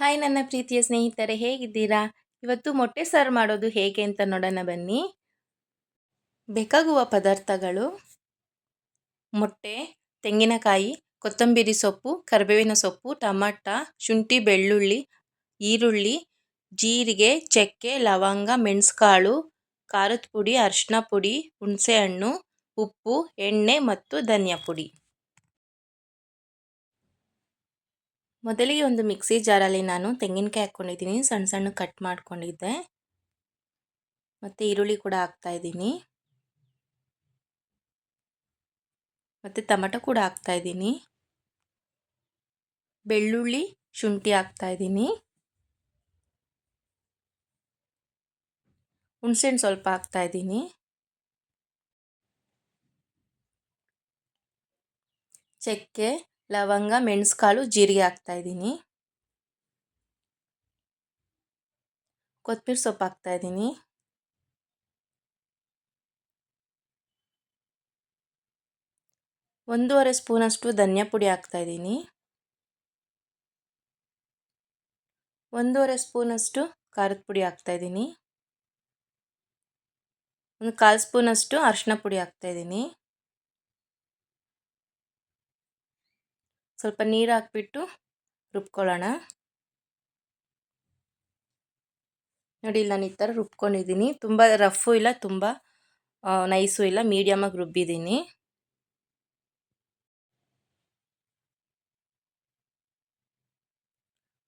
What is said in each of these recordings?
Hi ನನ್ನ ಪ್ರೀತಿಯ ಸ್ನೇಹಿತರೆ, ಹೇಗಿದ್ದೀರಾ? ಇವತ್ತು ಮೊಟ್ಟೆ ಸಾರು ಮಾಡೋದು ಹೇಗೆ ಅಂತ ನೋಡೋಣ ಬನ್ನಿ. ಬೇಕಾಗುವ ಪದಾರ್ಥಗಳು. ಮೊಟ್ಟೆ, ತೆಂಗಿನಕಾಯಿ, ಕೊತ್ತಂಬರಿ ಸೊಪ್ಪು, ಕರಿಬೇವಿನ ಸೊಪ್ಪು, ಟಮಾಟ, ಶುಂಠಿ, ಬೆಳ್ಳುಳ್ಳಿ, ಈರುಳ್ಳಿ, ಜೀರಿಗೆ, ಚಕ್ಕೆ, ಲವಂಗ, ಮೆಣಸುಕಾಳು, ಖಾರದ ಪುಡಿ ಅರಿಶಿನ ಪುಡಿ, ಹುಣಸೆಹಣ್ಣು, ಉಪ್ಪು, ಎಣ್ಣೆ ಮತ್ತು ಧನಿಯಾ ಪುಡಿ. ಮೊದಲಿಗೆ ಒಂದು ಮಿಕ್ಸಿ ಜಾರಲ್ಲಿ ನಾನು ತೆಂಗಿನಕಾಯಿ ಹಾಕ್ಕೊಂಡಿದ್ದೀನಿ, ಸಣ್ಣ ಸಣ್ಣ ಕಟ್ ಮಾಡ್ಕೊಂಡಿದ್ದೆ. ಮತ್ತು ಈರುಳ್ಳಿ ಕೂಡ ಹಾಕ್ತಾ ಇದ್ದೀನಿ. ಮತ್ತು ಟಮಟೊ ಕೂಡ ಹಾಕ್ತಾ ಇದ್ದೀನಿ. ಬೆಳ್ಳುಳ್ಳಿ ಶುಂಠಿ ಹಾಕ್ತಾ ಇದ್ದೀನಿ. ಹುಣಸೆಹಣ್ಣು ಸ್ವಲ್ಪ ಹಾಕ್ತಾ ಇದ್ದೀನಿ. ಚಕ್ಕೆ ಲವಂಗ, ಮೆಣಸುಕಾಳು, ಜೀರಿಗೆ ಹಾಕ್ತಾಯಿದ್ದೀನಿ ಕೊತ್ತಂಬರಿ ಸೊಪ್ಪು ಹಾಕ್ತಾಯಿದ್ದೀನಿ ಒಂದೂವರೆ ಸ್ಪೂನಷ್ಟು ಧನಿಯಾ ಪುಡಿ ಹಾಕ್ತಾಯಿದ್ದೀನಿ ಒಂದೂವರೆ ಸ್ಪೂನಷ್ಟು ಖಾರದ ಪುಡಿ ಹಾಕ್ತಾಯಿದ್ದೀನಿ ಒಂದು ಕಾಲು ಸ್ಪೂನಷ್ಟು ಅರಿಶಿನ ಪುಡಿ ಹಾಕ್ತಾಯಿದ್ದೀನಿ ಸ್ವಲ್ಪ ನೀರು ಹಾಕ್ಬಿಟ್ಟು ರುಬ್ಕೊಳ್ಳೋಣ. ನೋಡಿ ನಾನು ಈ ಥರ ರುಬ್ಕೊಂಡಿದ್ದೀನಿ. ತುಂಬ ರಫು ಇಲ್ಲ, ತುಂಬ ನೈಸು ಇಲ್ಲ ಮೀಡಿಯಮಾಗಿ ರುಬ್ಬಿದ್ದೀನಿ.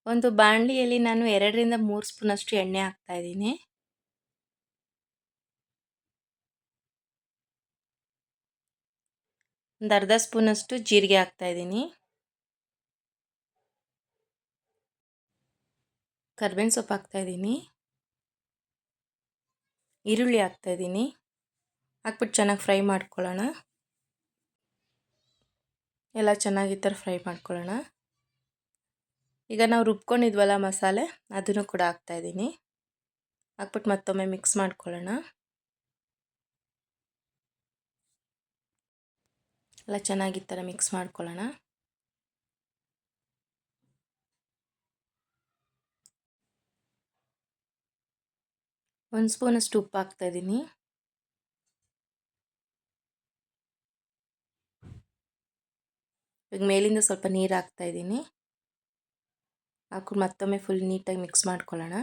ಒಂದು ಬಾಣಲಿಯಲ್ಲಿ ನಾನು ಎರಡರಿಂದ ಮೂರು ಸ್ಪೂನಷ್ಟು ಎಣ್ಣೆ ಹಾಕ್ತಾಯಿದ್ದೀನಿ ಒಂದು ಅರ್ಧ ಸ್ಪೂನಷ್ಟು ಜೀರಿಗೆ ಹಾಕ್ತಾಯಿದ್ದೀನಿ ಕರ್ಬೇವಿನ ಸೊಪ್ಪು ಹಾಕ್ತಾಯಿದ್ದೀನಿ ಈರುಳ್ಳಿ ಹಾಕ್ತಾಯಿದ್ದೀನಿ ಹಾಕ್ಬಿಟ್ಟು ಚೆನ್ನಾಗಿ ಫ್ರೈ ಮಾಡ್ಕೊಳ್ಳೋಣ. ಎಲ್ಲ ಚೆನ್ನಾಗಿ ಈ ಥರ ಫ್ರೈ ಮಾಡ್ಕೊಳ್ಳೋಣ. ಈಗ ನಾವು ರುಬ್ಕೊಂಡಿದ್ವಲ್ಲ ಮಸಾಲೆ, ಅದನ್ನು ಕೂಡ ಹಾಕ್ತಾಯಿದ್ದೀನಿ ಹಾಕ್ಬಿಟ್ಟು ಮತ್ತೊಮ್ಮೆ ಮಿಕ್ಸ್ ಮಾಡ್ಕೊಳ್ಳೋಣ. ಎಲ್ಲ ಚೆನ್ನಾಗಿ ಈ ಥರ ಮಿಕ್ಸ್ ಮಾಡ್ಕೊಳ್ಳೋಣ. ಒಂದು ಸ್ಪೂನಷ್ಟು ಉಪ್ಪು ಹಾಕ್ತಾಯಿದ್ದೀನಿ ಈಗ ಮೇಲಿಂದ ಸ್ವಲ್ಪ ನೀರು ಹಾಕ್ತಾಯಿದ್ದೀನಿ ಹಾಕೊಂಡು ಮತ್ತೊಮ್ಮೆ ಫುಲ್ ನೀಟಾಗಿ ಮಿಕ್ಸ್ ಮಾಡ್ಕೊಳ್ಳೋಣ.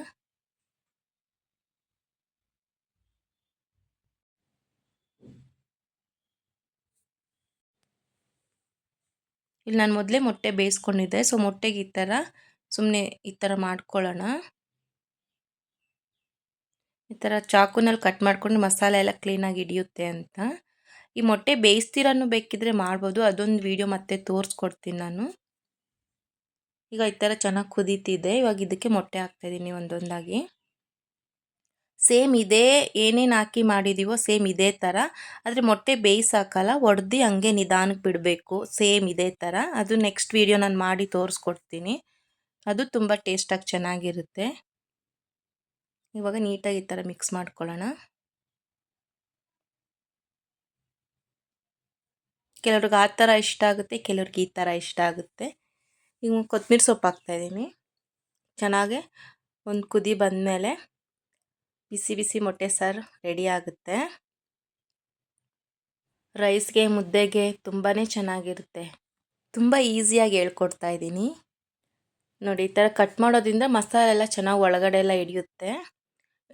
ಇಲ್ಲಿ ನಾನು ಮೊದಲೇ ಮೊಟ್ಟೆ ಬೇಯಿಸ್ಕೊಂಡಿದ್ದೆ ಸೊ ಮೊಟ್ಟೆಗೆ ಈ ಥರ ಸುಮ್ಮನೆ ಈ ಥರ ಮಾಡ್ಕೊಳ್ಳೋಣ. ಈ ಥರ ಚಾಕುನಲ್ಲಿ ಕಟ್ ಮಾಡ್ಕೊಂಡು ಮಸಾಲೆ ಎಲ್ಲ ಕ್ಲೀನಾಗಿ ಹಿಡಿಯುತ್ತೆ ಅಂತ. ಈ ಮೊಟ್ಟೆ ಬೇಯಿಸ್ತೀರನ್ನು ಬೇಕಿದ್ರೆ ಮಾಡ್ಬೋದು. ಅದೊಂದು ವೀಡಿಯೋ ಮತ್ತೆ ತೋರಿಸ್ಕೊಡ್ತೀನಿ ನಾನು. ಈಗ ಈ ಥರ ಚೆನ್ನಾಗಿ ಕುದೀತಿದೆ. ಇವಾಗ ಇದಕ್ಕೆ ಮೊಟ್ಟೆ ಹಾಕ್ತಾಯಿದ್ದೀನಿ ಒಂದೊಂದಾಗಿ. ಸೇಮ್ ಇದೇ ಏನೇನು ಹಾಕಿ ಮಾಡಿದ್ದೀವೋ ಸೇಮ್ ಇದೇ ಥರ ಆದರೆ ಮೊಟ್ಟೆ ಬೇಯಿಸಾಕಲ್ಲ, ಒಡ್ದು ಹಂಗೆ ನಿಧಾನಕ್ಕೆ ಬಿಡಬೇಕು. ಸೇಮ್ ಇದೇ ಥರ ಅದು ನೆಕ್ಸ್ಟ್ ವೀಡಿಯೋ ನಾನು ಮಾಡಿ ತೋರಿಸ್ಕೊಡ್ತೀನಿ. ಅದು ತುಂಬ ಟೇಸ್ಟಾಗಿ ಚೆನ್ನಾಗಿರುತ್ತೆ. ಇವಾಗ ನೀಟಾಗಿ ಈ ಥರ ಮಿಕ್ಸ್ ಮಾಡ್ಕೊಳ್ಳೋಣ. ಕೆಲವ್ರಿಗೆ ಆ ಥರ ಇಷ್ಟ ಆಗುತ್ತೆ, ಕೆಲವ್ರಿಗೆ ಈ ಥರ ಇಷ್ಟ ಆಗುತ್ತೆ. ಈಗ ಕೊತ್ತಂಬರಿ ಸೊಪ್ಪು ಹಾಕ್ತಾಯಿದ್ದೀನಿ ಚೆನ್ನಾಗೆ ಒಂದು ಕುದಿ ಬಂದಮೇಲೆ ಬಿಸಿ ಬಿಸಿ ಮೊಟ್ಟೆ ಸಾರು ರೆಡಿ ಆಗುತ್ತೆ. ರೈಸ್ಗೆ, ಮುದ್ದೆಗೆ ತುಂಬಾ ಚೆನ್ನಾಗಿರುತ್ತೆ. ತುಂಬ ಈಸಿಯಾಗಿ ಹೇಳ್ಕೊಡ್ತಾ ಇದ್ದೀನಿ. ನೋಡಿ, ಈ ಥರ ಕಟ್ ಮಾಡೋದ್ರಿಂದ ಮಸಾಲೆ ಎಲ್ಲ ಚೆನ್ನಾಗಿ ಒಳಗಡೆ ಎಲ್ಲ ಹಿಡಿಯುತ್ತೆ.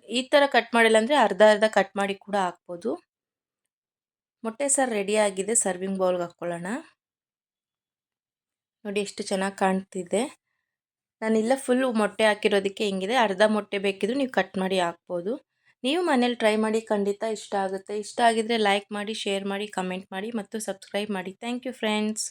ಈ ಥರ ಕಟ್ ಮಾಡಿಲ್ಲ ಅಂದರೆ ಅರ್ಧ ಅರ್ಧ ಕಟ್ ಮಾಡಿ ಕೂಡ ಹಾಕ್ಬೋದು. ಮೊಟ್ಟೆ ಸಾರು ಆಗಿದೆ ಸರ್ವಿಂಗ್ ಬೌಲ್ಗೆ ಹಾಕ್ಕೊಳ್ಳೋಣ ನೋಡಿ ಎಷ್ಟು ಚೆನ್ನಾಗಿ ಕಾಣ್ತಿದೆ. ನಾನಿಲ್ಲ ಫುಲ್ ಮೊಟ್ಟೆ ಹಾಕಿರೋದಕ್ಕೆ ಹಿಂಗಿದೆ? ಅರ್ಧ ಮೊಟ್ಟೆ ಬೇಕಿದ್ರು ನೀವು ಕಟ್ ಮಾಡಿ ಹಾಕ್ಬೋದು. ನೀವು ಮನೇಲಿ ಟ್ರೈ ಮಾಡಿ ಖಂಡಿತ ಇಷ್ಟ ಆಗುತ್ತೆ. ಇಷ್ಟ ಆಗಿದ್ರೆ ಲೈಕ್ ಮಾಡಿ ಶೇರ್ ಮಾಡಿ ಕಮೆಂಟ್ ಮಾಡಿ ಮತ್ತು ಸಬ್ಸ್ಕ್ರೈಬ್ ಮಾಡಿ. Thank you friends